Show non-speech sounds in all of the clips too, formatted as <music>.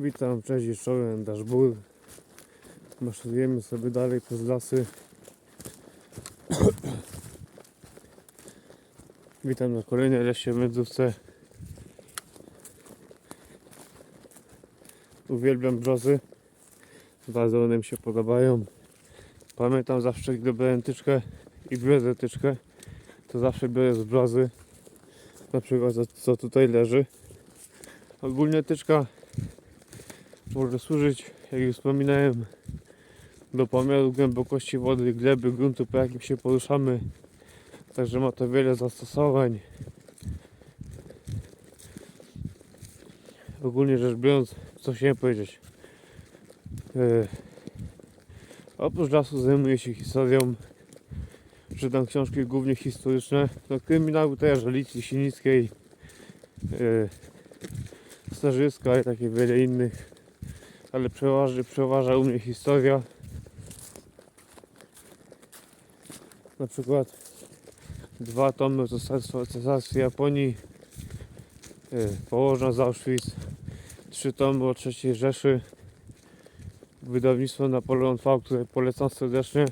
Witam, cześć i czołem, Daszbur. Maszerujemy sobie dalej przez lasy. <clears throat> Witam na kolejnej lesie w Mędrówce. Uwielbiam brzozy. Bardzo one mi się podobają. Pamiętam zawsze, gdy brałem tyczkę i biorę tyczkę, to zawsze biorę z brzozy. Na przykład co tutaj leży. Ogólnie tyczka może służyć, jak już wspominałem, do pomiaru głębokości wody, gleby, gruntu, po jakim się poruszamy. Także ma to wiele zastosowań. Ogólnie rzecz biorąc, co chciałem powiedzieć. E, oprócz lasu zajmuję się historią. Czytam książki głównie historyczne. No, kryminały też, Alicji Sinickiej, e, Starzyska i takie wiele innych ale przeważa, przeważa u mnie historia. Na przykład dwa tomy o cesarstwie, Japonii, yy, położna z Auschwitz, trzy tomy o III Rzeszy, wydawnictwo Napoleon V, które polecam serdecznie.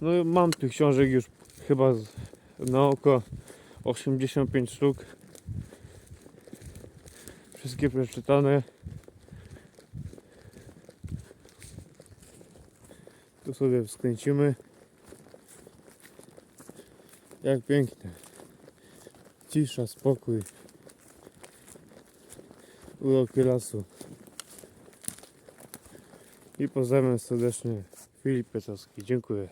No mam tych książek już chyba na oko 85 sztuk wszystkie przeczytane. Tu sobie skręcimy. Jak pięknie. Cisza, spokój. Uroki lasu. I pozdrawiam serdecznie Filip Pietowski. Dziękuję.